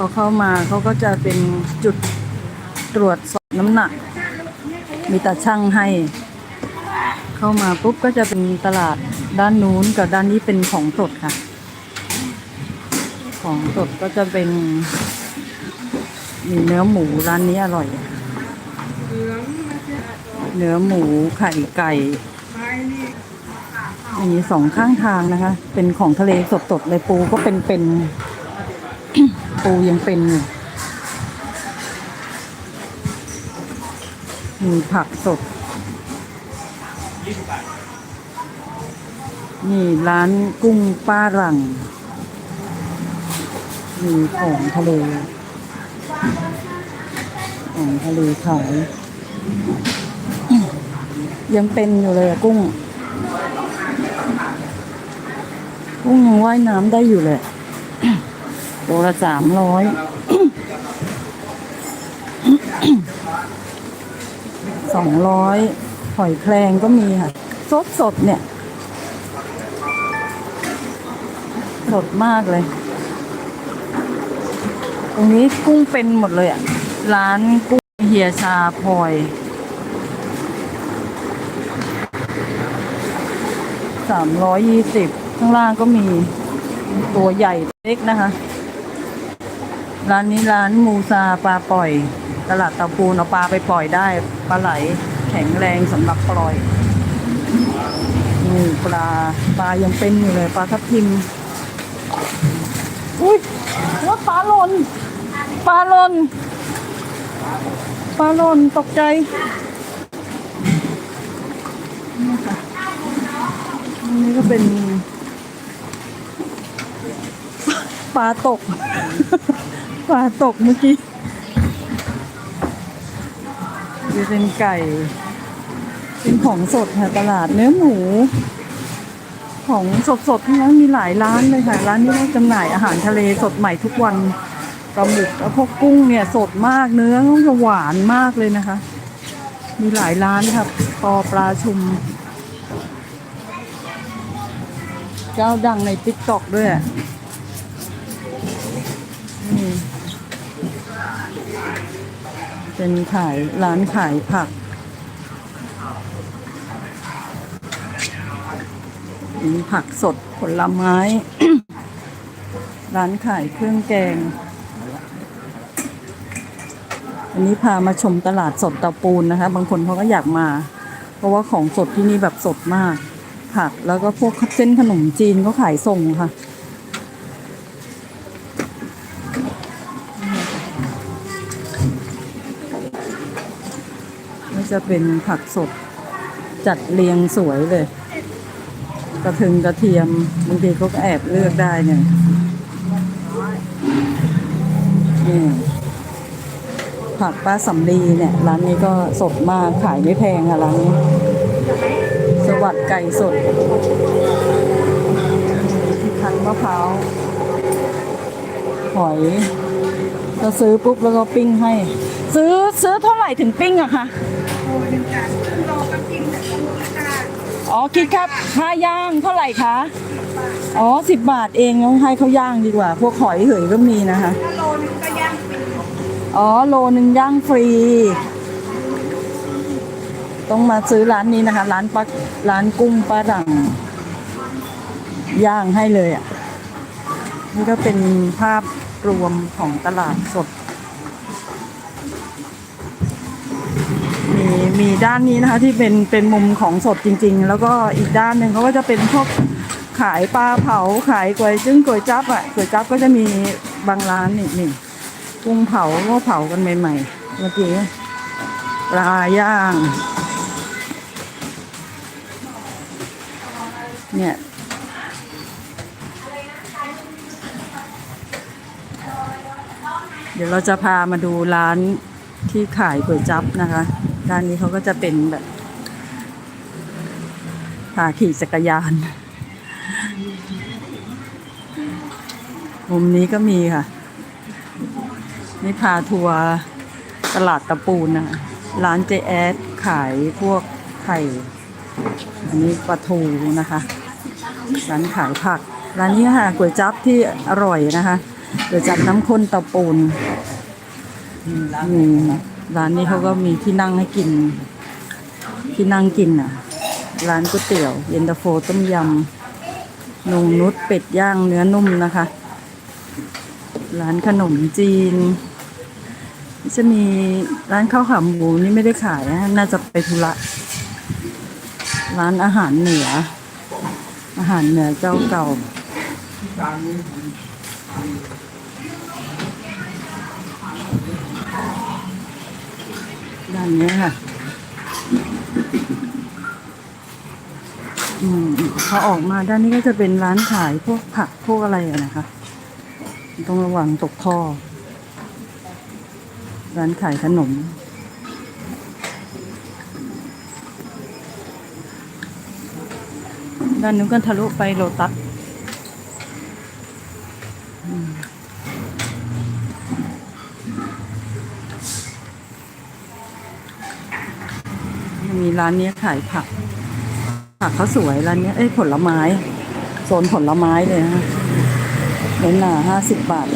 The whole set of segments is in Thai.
พอเข้ามาเขาก็จะเป็นจุดตรวจสอบน้ำหนัก มีตาช่างให้ เข้ามาปุ๊บก็จะเป็นตลาดด้านนู้นกับด้านนี้เป็นของสดค่ะ ของสดก็จะเป็นมีเนื้อหมูร้านนี้อร่อย เนื้อหมูไข่ไก่มีสองข้างทางนะคะ เป็นของทะเลสดๆเลยปูก็เป็นเปูยังเป็นอยู่มีผักสด นี่ร้านกุ้งป้าหลัง มีของทะเล ของทะเลขาย ยังเป็นอยู่เลยอะกุ้ง กุ้งยังว่ายน้ำได้อยู่เลย ตัวละสามร้อยสองร้อยหอยแครงก็มีค่ะ สดสดเนี่ย สดมากเลย ตรงนี้กุ้งเป็นหมดเลยอะ ร้านกุ้งเฮียชาพลอยสามร้อยยี่สิบข้างล่างก็มีตัวใหญ่เล็กนะคะ ร้านนี้ร้านมูซาปลาปล่อย ตลาดเตาปูนเอาปลาไปปล่อยได้ปลาไหลแข็งแรงสำหรับปล่อยนี่ปลาปลายังเป็นอยู่เลยปลาทับทิมอุ้ยว่าปลาหล่นปลาหล่นปลาหล่นตกใจนี่ค่ะอันนี่ก็เป็นปลาตก ปลาตกเมื่อกี้จะเป็นไก่ เป็นของสดค่ะตลาดเนื้อหมู ของสดๆทั้งนั้นมีหลายร้านเลยค่ะ ร้านนี้ก็จำหน่ายอาหารทะเลสดใหม่ทุกวันปลาหมึกแล้วพวกกุ้งเนี่ยสดมากเนื้อก็จะหวานมากเลยนะคะ มีหลายร้านครับปอปลาชุม เจ้าดังในติ๊กต็อกด้วย เป็นขายร้านขายผักมีผักสดผลไม้ ร้านขายเครื่องแกง อันนี้พามาชมตลาดสดเตาปูนนะคะ บางคนเขาก็อยากมา เพราะว่าของสดที่นี่แบบสดมาก ผักแล้วก็พวกเส้นขนมจีนก็ขายส่งค่ะ จะเป็นผักสด จัดเรียงสวยเลย กระทึงกระเทียมบางทีก็แอบเลือกได้เนี่ยนี่ผักป้าสำลีเนี่ย ร้านนี้ก็สดมากขายไม่แพงค่ะร้านนี้ สวัสดไก่สดคั้นมะพร้าวหอยก็ซื้อปุ๊บแล้วก็ปิ้งให้ ซื้อซื้อเท่าไหร่ถึงปิ้งอะคะ อ๋อคิดครับค่าย่างเท่าไหร่คะอ๋อสิบบาทเองต้องให้เขาย่างดีกว่า พวกหอยเหยก็มีนะคะโลนึงก็ย่างฟรีอ๋อโลหนึ่งย่างฟรี ต้องมาซื้อร้านนี้นะคะ ร้านปักร้านกุ้งป้าดังย่างให้เลยอะนี่ก็เป็นภาพรวมของตลาดสด มีด้านนี้นะคะที่เป็นเป็นมุมของสดจริง ๆ แล้วก็อีกด้านหนึ่งเขาก็จะเป็นพวกขายปลาเผาขายก๋วยจึ้งก๋วยจั๊บอะก๋วยจั๊บก็จะมีบางร้านนี่นี่กุ้งเผาก็เผากันใหม่ๆเมื่อกี้ปลาย่างเนี่ยเดี๋ยวเราจะพามาดูร้านที่ขายก๋วยจั๊บนะคะ ด้านนี้เขาก็จะเป็นแบบพาขี่จักรยาน มุมนี้ก็มีค่ะ นี่พาทัวร์ตลาดตะปูนนะคะร้านเจแอดขายพวกไข่ อันนี้ปลาทูนะคะ ร้านขายผัก ร้านนี้ค่ะก๋วยจั๊บที่อร่อยนะคะเกิดจากน้ำข้นเตาปูนนี่ ร้านนี้เขาก็มีที่นั่งให้กิน ที่นั่งกินอะ ร้านก๋วยเตี๋ยว เย็นตาโฟต้มยำนงนุชเป็ดย่างเนื้อนุ่มนะคะ ร้านขนมจีน จะมีร้านข้าวขาหมูนี่ไม่ได้ขายนะน่าจะไปธุระร้านอาหารเหนือ อาหารเหนือเจ้าเก่า ด้านนี้ค่ะอืมพอออกมาด้านนี้ก็จะเป็นร้านขายพวกผักพวกอะไรอะนะคะต้องระวังตกท่อ ร้านขายขนมด้านนู้นก็ทะลุไปโลตัส มีร้านเนี้ยขายผัก ผักเขาสวยร้านเนี้ยเอ้ยผลไม้ โซนผลไม้เลยนะเน้นหนาห้าสิบบาท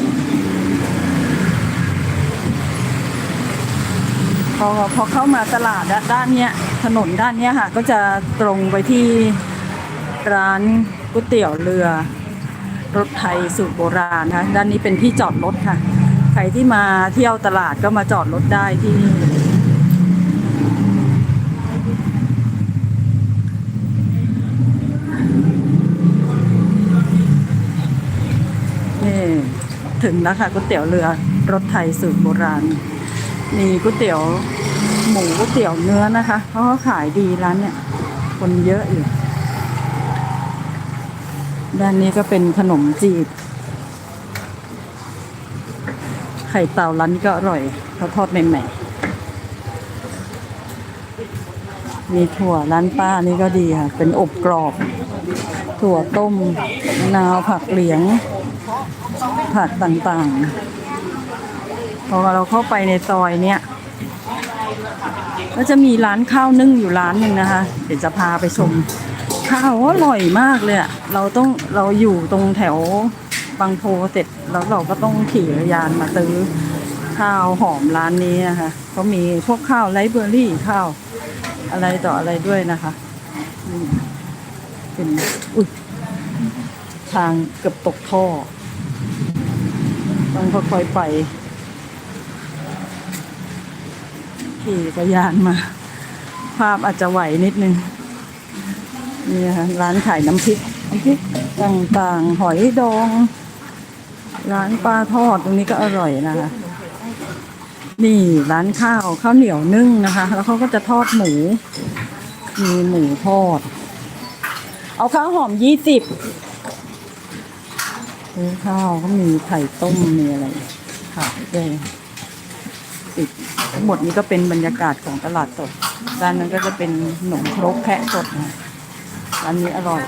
พอพอเข้ามาตลาดด้านเนี้ยถนนด้านเนี้ยค่ะ ก็จะตรงไปที่ร้านก๋วยเตี๋ยวเรือ รถไทยสูตรโบราณนะคะด้านนี้เป็นที่จอดรถค่ะ ใครที่มาเที่ยวตลาดก็มาจอดรถได้ที่นี่ ถึงแล้วค่ะก๋วยเตี๋ยวเรือรถไทยสูตรโบราณ มีก๋วยเตี๋ยวหมูก๋วยเตี๋ยวเนื้อนะคะเพราะเขาขายดีร้านเนี่ย คนเยอะอยู่ ด้านนี้ก็เป็นขนมจีบ ไข่เต่าร้านนี้ก็อร่อยเขาทอดใหม่ๆ มีถั่วร้านป้านี่ก็ดีค่ะ เป็นอบกรอบ ถั่วต้มมะนาวผักเหลียง ผักต่างๆ พอเราเข้าไปในซอยเนี้ยก็จะมีร้านข้าวนึ่งอยู่ร้านหนึ่งนะคะ เดี๋ยวจะพาไปชม ข้าวอร่อยมากเลยอะเราต้องเราอยู่ตรงแถวบางโพเสร็จแล้วเราก็ต้องขี่จักรยานมาซื้อข้าวหอมร้านนี้นะคะเขามีพวกข้าวไรเบอรี่ข้าวอะไรต่ออะไรด้วยนะคะเป็นอุ้ยทางเกือบตกท่อ ต้องค่อยๆไป ขี่จักรยานมา ภาพอาจจะไหวนิดนึง นี่ค่ะร้านขายน้ำพริกน้ำพริกต่างๆ หอยดอง ร้านปลาทอดตรงนี้ก็อร่อยนะคะ นี่ร้านข้าวข้าวเหนียวนึ่งนะคะ แล้วเขาก็จะทอดหมู มีหมูทอด เอาข้าวหอมยี่สิบ ซื้อข้าวก็มีไข่ต้มมีอะไรขายด้วยปิดทั้งหมดนี้ก็เป็นบรรยากาศของตลาดสดด้านนั้นก็จะเป็นขนมครกแพะสดนะร้านนี้อร่อย